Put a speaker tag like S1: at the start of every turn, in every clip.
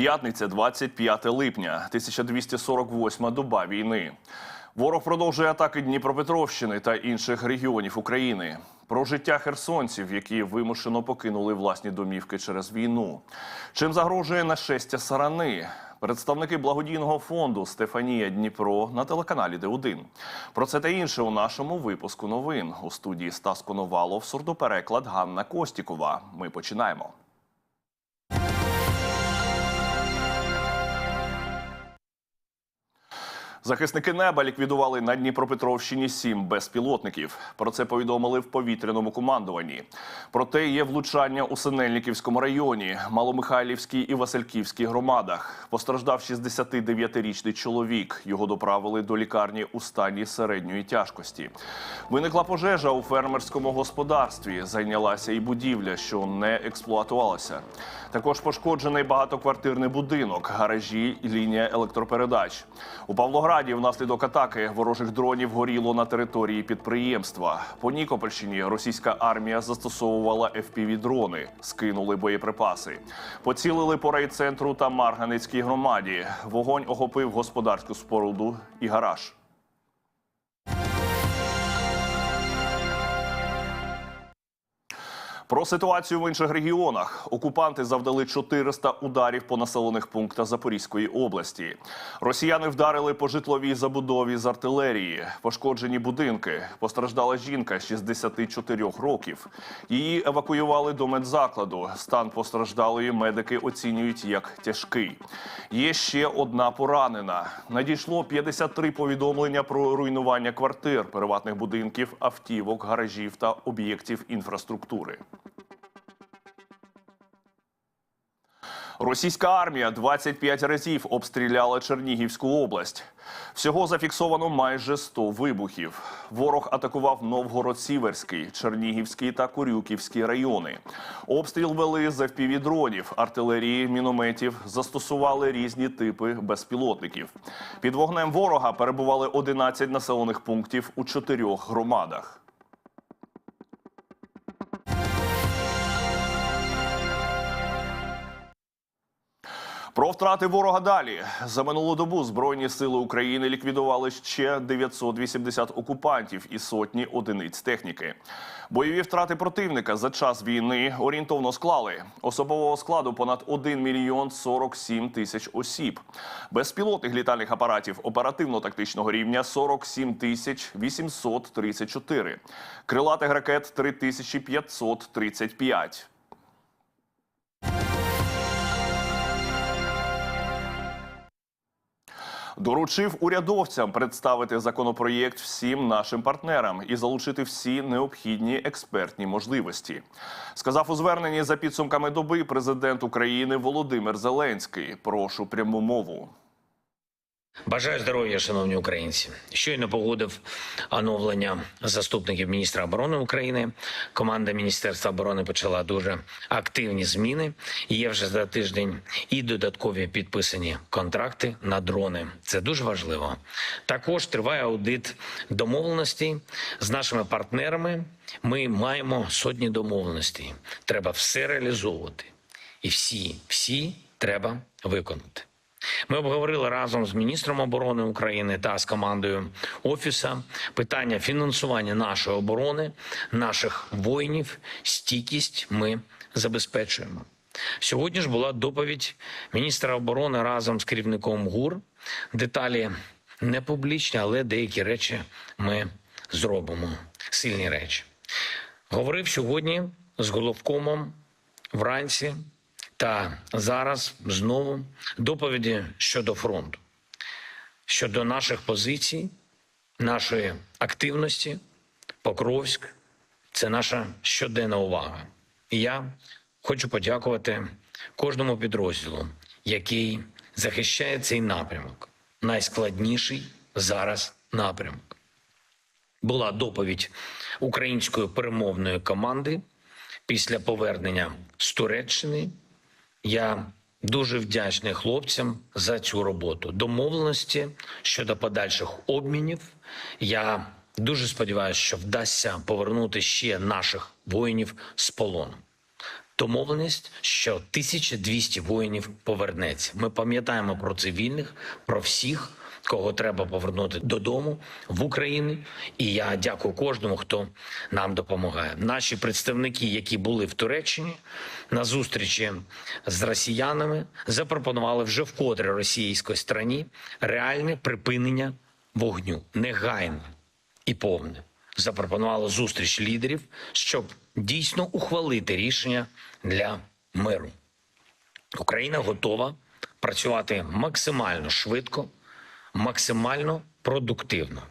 S1: П'ятниця, 25 липня, 1248 доба війни. Ворог продовжує атаки Дніпропетровщини та інших регіонів України. Про життя херсонців, які вимушено покинули власні домівки через війну. Чим загрожує нашестя сарани? Представники благодійного фонду Стефанія Дніпро на телеканалі Д1. Про це та інше у нашому випуску новин у студії Стас Коновалов, сурдопереклад Ганна Костікова. Ми починаємо. Захисники неба ліквідували на Дніпропетровщині сім безпілотників. Про це повідомили в повітряному командуванні. Проте є влучання у Синельниківському районі, Маломихайлівській і Васильківській громадах. Постраждав 69-річний чоловік. Його доправили до лікарні у стані середньої тяжкості. Виникла пожежа у фермерському господарстві. Зайнялася і будівля, що не експлуатувалася. Також пошкоджений багатоквартирний будинок, гаражі лінія електропередач. У Павлограді внаслідок атаки ворожих дронів горіло на території підприємства. По Нікопольщині російська армія застосовувала FPV-дрони, скинули боєприпаси. Поцілили по райцентру та Марганицькій громаді. Вогонь охопив господарську споруду і гараж. Про ситуацію в інших регіонах окупанти завдали 400 ударів по населених пунктах Запорізької області. Росіяни вдарили по житловій забудові з артилерії, пошкоджені будинки. Постраждала жінка 64 років. Її евакуювали до медзакладу. Стан постраждалої медики оцінюють як тяжкий. Є ще одна поранена. Надійшло 53 повідомлення про руйнування квартир, приватних будинків, автівок, гаражів та об'єктів інфраструктури. Російська армія 25 разів обстріляла Чернігівську область. Всього зафіксовано майже 100 вибухів. Ворог атакував Новгород-Сіверський, Чернігівський та Курюківський райони. Обстріл вели з FPV-дронів, артилерії, мінометів, застосували різні типи безпілотників. Під вогнем ворога перебували 11 населених пунктів у чотирьох громадах. Про втрати ворога далі за минулу добу збройні сили України ліквідували ще 980 окупантів і сотні одиниць техніки. Бойові втрати противника за час війни орієнтовно склали особового складу понад 1 мільйон 47 тисяч осіб, безпілотних літальних апаратів оперативно-тактичного рівня 47 тисяч 834, крилатих ракет 3535. Доручив урядовцям представити законопроєкт всім нашим партнерам і залучити всі необхідні експертні можливості. Сказав у зверненні за підсумками доби президент України Володимир Зеленський. Прошу пряму мову.
S2: Бажаю здоров'я, шановні українці. Щойно погодив оновлення заступників міністра оборони України. Команда Міністерства оборони почала дуже активні зміни. Є вже за тиждень і додаткові підписані контракти на дрони. Це дуже важливо. Також триває аудит домовленостей з нашими партнерами. Ми маємо сотні домовленостей. Треба все реалізовувати, і всі, всі треба виконати. Ми обговорили разом з міністром оборони України та з командою офіса питання фінансування нашої оборони, наших воїнів. Стійкість ми забезпечуємо. Сьогодні ж була доповідь міністра оборони разом з керівником ГУР. Деталі не публічні, але деякі речі ми зробимо. Сильні речі. Говорив сьогодні з головкомом вранці. Та зараз знову доповіді щодо фронту, щодо наших позицій, нашої активності, Покровськ це наша щоденна увага. І я хочу подякувати кожному підрозділу, який захищає цей напрямок. Найскладніший зараз напрямок. Була доповідь української перемовної команди після повернення з Туреччини. Я дуже вдячний хлопцям за цю роботу. Домовленості щодо подальших обмінів. Я дуже сподіваюся, що вдасться повернути ще наших воїнів з полону. домовленість, що 1200 воїнів повернеться. Ми пам'ятаємо про цивільних, про всіх, кого треба повернути додому в Україну. І я дякую кожному, хто нам допомагає. Наші представники, які були в Туреччині на зустрічі з росіянами, запропонували вже вкотре російській стороні реальне припинення вогню, негайне і повне. Запропонували зустріч лідерів, щоб дійсно ухвалити рішення для миру. Україна готова працювати максимально швидко, максимально продуктивно.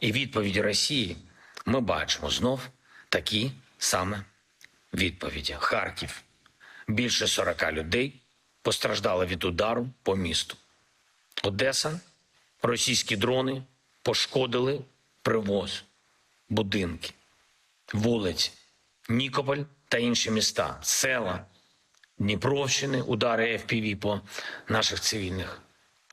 S2: І відповіді Росії ми бачимо знов такі саме відповіді. Харків. Більше 40 людей постраждали від удару по місту. Одеса. Російські дрони пошкодили привоз, будинки, вулиці, Нікополь та інші міста, села, Дніпровщини, удари ФПВ по наших цивільних.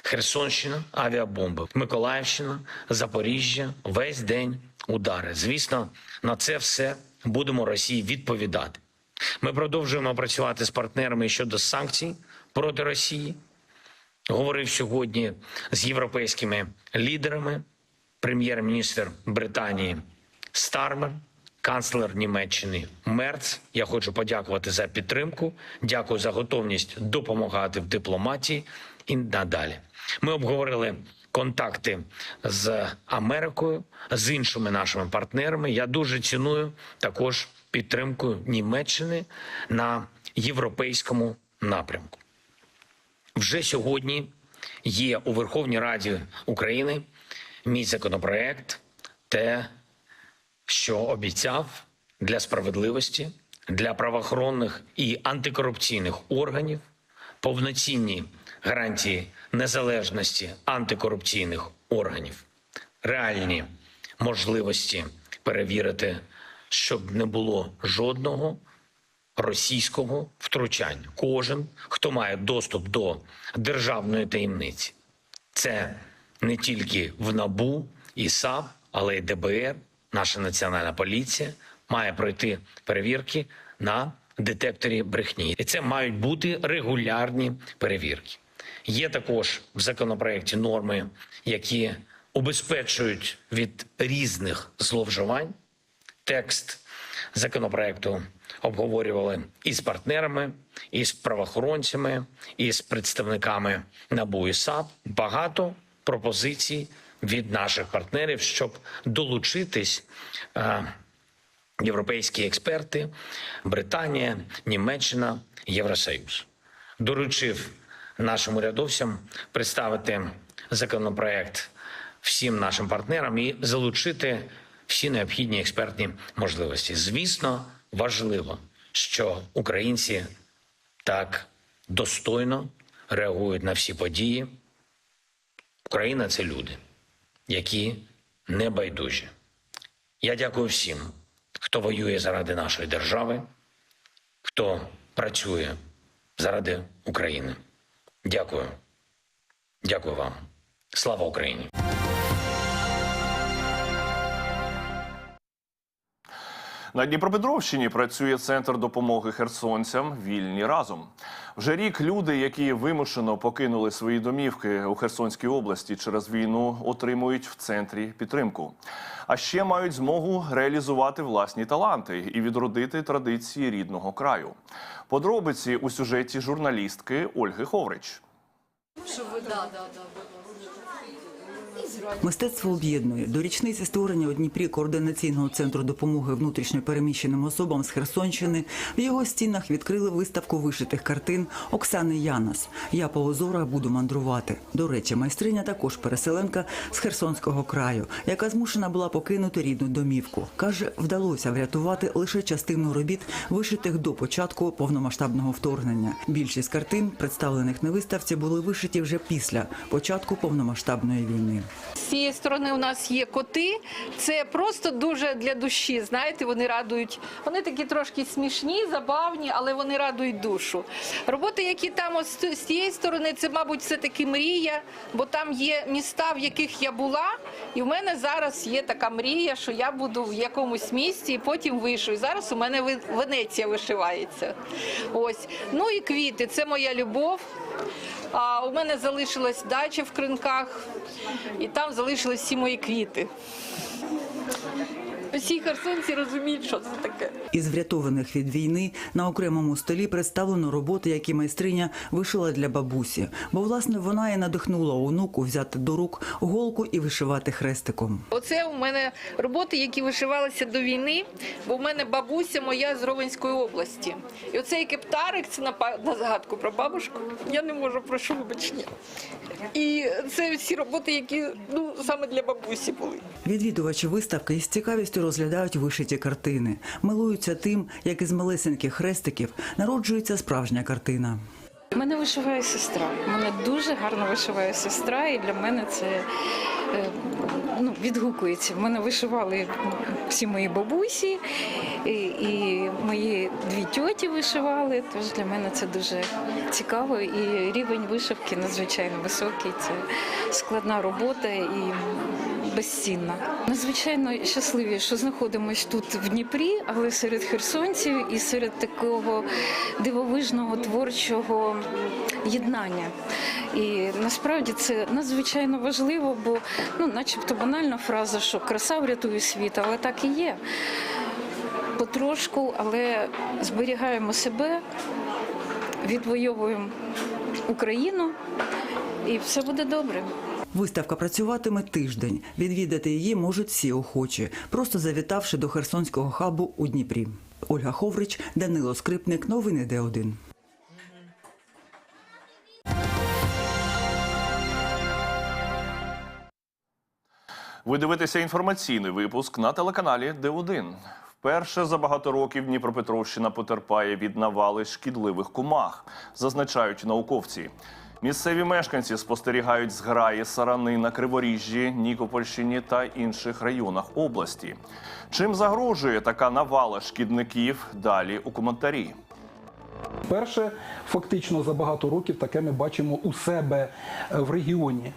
S2: Херсонщина, авіабомби, Миколаївщина, Запоріжжя, весь день удари. Звісно, на це все будемо Росії відповідати. Ми продовжуємо працювати з партнерами щодо санкцій проти Росії. Говорив сьогодні з європейськими лідерами, прем'єр-міністр Британії Стармер, канцлер Німеччини Мерц. Я хочу подякувати за підтримку. Дякую за готовність допомагати в дипломатії і надалі. Ми обговорили контакти з Америкою, з іншими нашими партнерами. Я дуже ціную також підтримку Німеччини на європейському напрямку. Вже сьогодні є у Верховній Раді України мій законопроект, те, що обіцяв для справедливості, для правоохоронних і антикорупційних органів повноцінні гарантії незалежності антикорупційних органів, реальні можливості перевірити, щоб не було жодного російського втручання. Кожен, хто має доступ до державної таємниці, це не тільки в НАБУ і САП, але й ДБР, наша національна поліція має пройти перевірки на детекторі брехні. І це мають бути регулярні перевірки. Є також в законопроекті норми, які убезпечують від різних зловживань текст законопроекту обговорювали і з партнерами, і з правоохоронцями, і з представниками НАБУ і САП. Багато пропозицій від наших партнерів, щоб долучитись. е, Європейські експерти, Британія, Німеччина, Євросоюз доручив нашим урядовцям представити законопроект всім нашим партнерам і залучити всі необхідні експертні можливості. Звісно, важливо, що українці так достойно реагують на всі події. Україна це люди, які не байдужі. Я дякую всім, хто воює заради нашої держави, хто працює заради України. Дякую. Дякую вам. Слава Україні!
S1: На Дніпропетровщині працює центр допомоги херсонцям Вільні разом. Вже рік люди, які вимушено покинули свої домівки у Херсонській області через війну, отримують в центрі підтримку. А ще мають змогу реалізувати власні таланти і відродити традиції рідного краю. Подробиці у сюжеті журналістки Ольги Ховрич.
S3: Мистецтво об'єднує до річниці створення у Дніпрі координаційного центру допомоги внутрішньо переміщеним особам з Херсонщини. В його стінах відкрили виставку вишитих картин Оксани Янас. Я по озорах буду мандрувати. До речі, майстриня також переселенка з Херсонського краю, яка змушена була покинути рідну домівку. каже, вдалося врятувати лише частину робіт, вишитих до початку повномасштабного вторгнення. Більшість картин, представлених на виставці, були вишиті вже після початку повномасштабної війни.
S4: Цієї сторони у нас є коти. Це просто дуже для душі. Знаєте, вони радують. Вони такі трошки смішні, забавні, але вони радують душу. Роботи, які там ось з цієї сторони, це, мабуть, все таки мрія, бо там є міста, в яких я була, і в мене зараз є така мрія, що я буду в якомусь місті і потім вишу. І зараз у мене Венеція вишивається. Ось. Ну і квіти це моя любов. А у мене залишилась дача в кринках, і там залишились всі мої квіти. Всі херсонці розуміють, що це таке.
S3: Із врятованих від війни на окремому столі представлено роботи, які майстриня вишила для бабусі. Бо власне вона і надихнула онуку взяти до рук голку і вишивати хрестиком.
S4: Оце у мене роботи, які вишивалися до війни, бо в мене бабуся моя з Ровенської області. І оцей кептарик це на, згадку про бабушку. Я не можу прошу вибачення. І це всі роботи, які ну саме для бабусі були.
S3: Відвідувачі виставки із цікавістю розглядають вишиті картини, милуються тим, як із малесеньких хрестиків народжується справжня картина.
S5: Мене вишиває сестра. Мене дуже гарно вишиває сестра, і для мене це е, ну, відгукується. Мене вишивали всі мої бабусі, і, і мої дві тьоті вишивали. Тож для мене це дуже цікаво. І рівень вишивки надзвичайно високий. Це складна робота і безцінна. Надзвичайно щасливі, що знаходимось тут в Дніпрі, але серед херсонців і серед такого дивовижного творчого єднання. І насправді це надзвичайно важливо, бо ну, начебто банальна фраза, що краса врятує світ, але так і є. Потрошку, але зберігаємо себе, відвоюємо Україну, і все буде добре.
S3: Виставка працюватиме тиждень. Відвідати її можуть всі охочі, просто завітавши до Херсонського хабу у Дніпрі. Ольга Ховрич, Данило Скрипник, новини Д1.
S1: Ви дивитеся інформаційний випуск на телеканалі Д1. Вперше за багато років Дніпропетровщина потерпає від навали шкідливих комах, зазначають науковці. Місцеві мешканці спостерігають зграї сарани на Криворіжжі, Нікопольщині та інших районах області. Чим загрожує така навала шкідників? Далі у коментарі.
S6: Перше, фактично за багато років таке ми бачимо у себе е, в регіоні.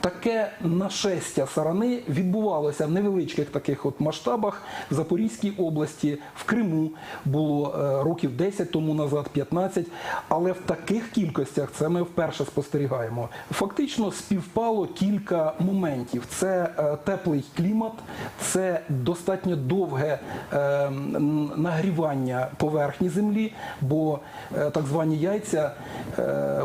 S6: Таке нашестя сарани відбувалося в невеличких таких от масштабах в Запорізькій області, в Криму було е, років 10 тому назад, 15, але в таких кількостях це ми вперше спостерігаємо. Фактично співпало кілька моментів: це е, теплий клімат, це достатньо довге е, нагрівання поверхні землі, бо так звані яйця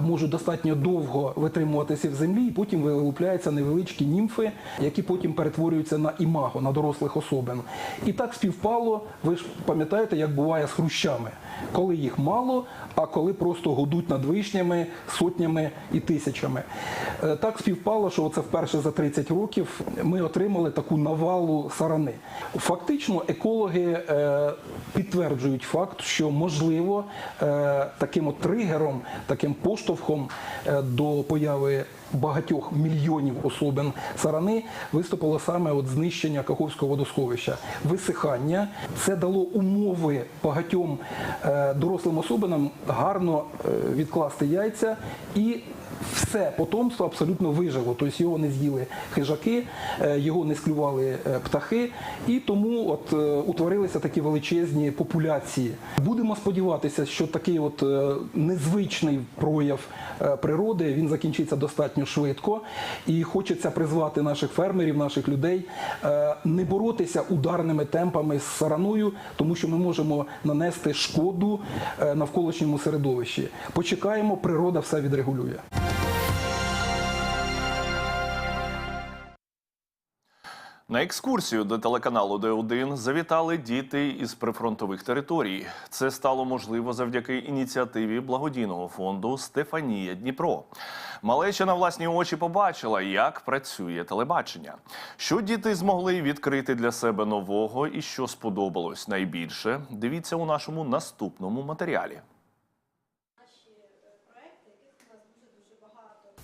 S6: можуть достатньо довго витримуватися в землі, і потім вилупляються невеличкі німфи, які потім перетворюються на імаго, на дорослих особин. І так співпало, ви ж пам'ятаєте, як буває з хрущами, коли їх мало, а коли просто годуть над вишнями сотнями і тисячами. Е, Так співпало, що це вперше за 30 років ми отримали таку навалу сарани. Фактично, екологи е, підтверджують факт, що можливо е, таким от тригером, таким поштовхом до появи багатьох мільйонів особин сарани виступило саме от знищення Каховського водосховища. Висихання це дало умови багатьом е, дорослим особинам гарно е, відкласти яйця і все потомство абсолютно вижило. Тобто його не з'їли хижаки, е, його не склювали е, птахи, і тому от е, утворилися такі величезні популяції. Будемо сподіватися, що такий от незвичний прояв природи він закінчиться достатньо швидко. І хочеться призвати наших фермерів, наших людей не боротися ударними темпами з сараною, тому що ми можемо нанести шкоду навколишньому середовищі. Почекаємо, природа все відрегулює.
S1: На екскурсію до телеканалу Д1 завітали діти із прифронтових територій. Це стало можливо завдяки ініціативі благодійного фонду Стефанія Дніпро. Малеча на власні очі побачила, як працює телебачення. Що діти змогли відкрити для себе нового і що сподобалось найбільше. Дивіться у нашому наступному матеріалі.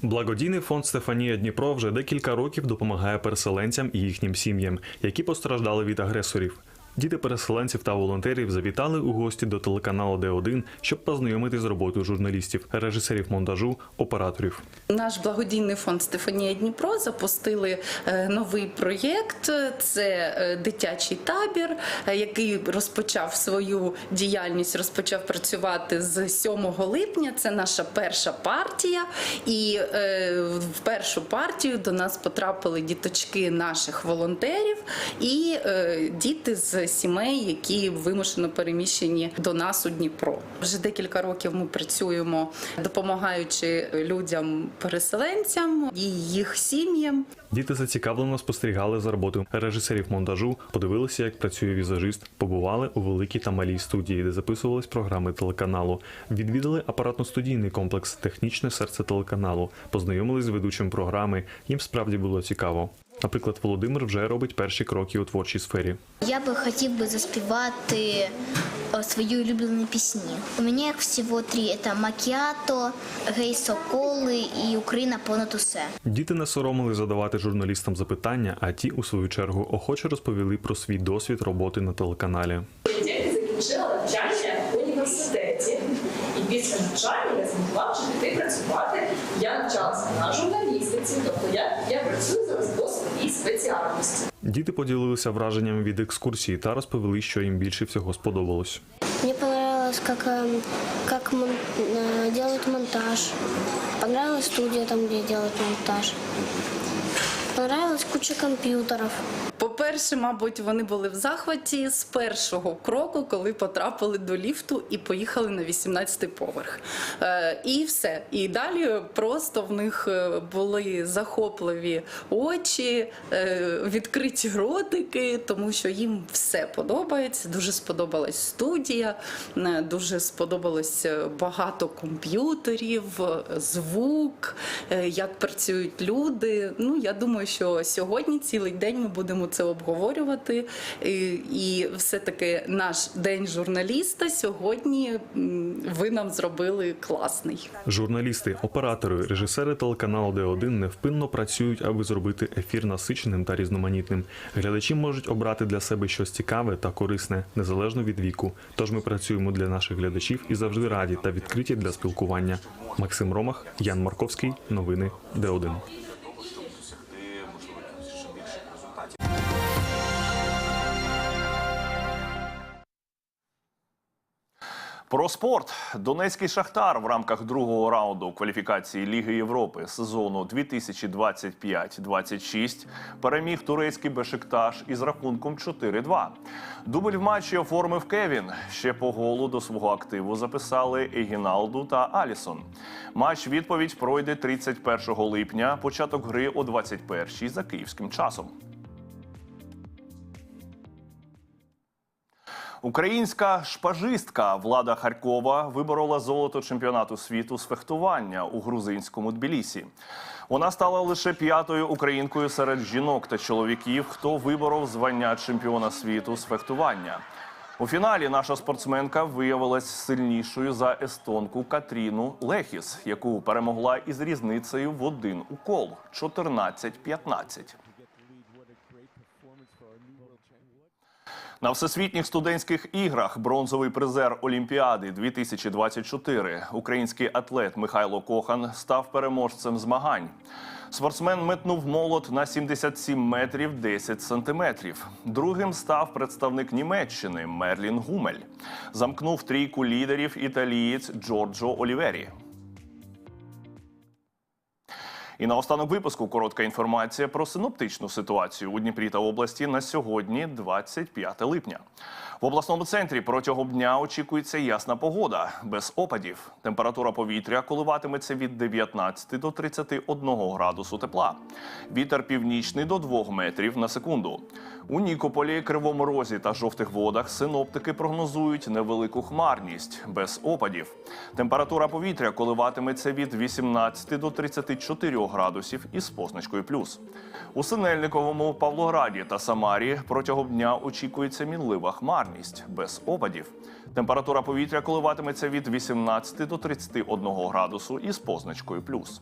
S7: Благодійний фонд Стефанія Дніпро вже декілька років допомагає переселенцям і їхнім сім'ям, які постраждали від агресорів. Діти переселенців та волонтерів завітали у гості до телеканалу Д1, щоб познайомитись з роботою журналістів, режисерів монтажу, операторів.
S8: Наш благодійний фонд Стефанія Дніпро запустили е, новий проєкт. Це е, дитячий табір, е, який розпочав свою діяльність, розпочав працювати з 7 липня. Це наша перша партія. І в першу партію до нас потрапили діточки наших волонтерів і діти з сімей, які вимушено переміщені до нас у Дніпро. Вже декілька років ми працюємо, допомагаючи людям переселенцям і їх сім'ям.
S7: Діти зацікавлено спостерігали за роботою режисерів монтажу, подивилися, як працює візажист, побували у великій та малій студії, де записувались програми телеканалу. Відвідали апаратно-студійний комплекс Технічне серце телеканалу, познайомились з ведучим програми. Їм справді було цікаво. Наприклад, Володимир вже робить перші кроки у творчій сфері.
S9: Я би хотів би заспівати е, свої улюблені пісні. У мене їх всього три: це Макіато, Гей Соколи і Україна понад усе.
S7: Діти не соромили задавати журналістам запитання, а ті, у свою чергу, охоче розповіли про свій досвід роботи на телеканалі.
S10: Тільки закінчила навчання в університеті, і після навчання я змогла вже піти працювати. Я навчалася на журналістиці, тобто я, я працюю зараз по своїй спеціальності.
S7: Діти поділилися враженнями від екскурсії та розповіли, що їм більше всього сподобалось.
S9: Мені понравилось, как, як мон- э, делают монтаж. Понравилась студія там, де делают монтаж. Понравилась куча компьютеров.
S8: По-перше, мабуть, вони були в захваті з першого кроку, коли потрапили до ліфту і поїхали на 18-й поверх. Е, і все. І далі просто в них е, були захопливі очі, е, відкриті ротики, тому що їм все подобається. Дуже сподобалась студія, дуже сподобалось багато комп'ютерів, звук, як працюють люди. Ну, я думаю, що сьогодні цілий день ми будемо це обговорювати. І, все-таки наш день журналіста сьогодні ви нам зробили класний.
S7: Журналісти, оператори, режисери телеканалу Д1 невпинно працюють, аби зробити ефір насиченим та різноманітним. Глядачі можуть обрати для себе щось цікаве та корисне, незалежно від віку. Тож ми працюємо для наших глядачів і завжди раді та відкриті для спілкування. Максим Ромах, Ян Марковський, новини Д1.
S1: Про спорт Донецький Шахтар в рамках другого раунду кваліфікації Ліги Європи сезону 2025-26 переміг турецький Бешикташ із рахунком 4-2. Дубль в матчі оформив Кевін. Ще по голу до свого активу записали Егіналду та Алісон. Матч відповідь пройде 31 липня. Початок гри о 21 за київським часом. Українська шпажистка Влада Харкова виборола золото чемпіонату світу з фехтування у грузинському Тбілісі. Вона стала лише п'ятою українкою серед жінок та чоловіків, хто виборов звання чемпіона світу з фехтування. У фіналі наша спортсменка виявилась сильнішою за естонку Катріну Лехіс, яку перемогла із різницею в один укол 14-15. На всесвітніх студентських іграх бронзовий призер Олімпіади 2024 український атлет Михайло Кохан став переможцем змагань. Спортсмен метнув молот на 77 метрів 10 сантиметрів. Другим став представник Німеччини Мерлін Гумель. Замкнув трійку лідерів італієць Джорджо Олівері. І на останок випуску коротка інформація про синоптичну ситуацію у Дніпрі та області на сьогодні, 25 липня. В обласному центрі протягом дня очікується ясна погода без опадів. Температура повітря коливатиметься від 19 до 31 градусу тепла. Вітер північний до 2 метрів на секунду. У Нікополі, Кривому Розі та жовтих водах синоптики прогнозують невелику хмарність без опадів. Температура повітря коливатиметься від 18 до 34 градусів із позначкою плюс. У Синельниковому, Павлограді та Самарі протягом дня очікується мінлива хмарність без опадів. Температура повітря коливатиметься від 18 до 31 градусу із позначкою плюс.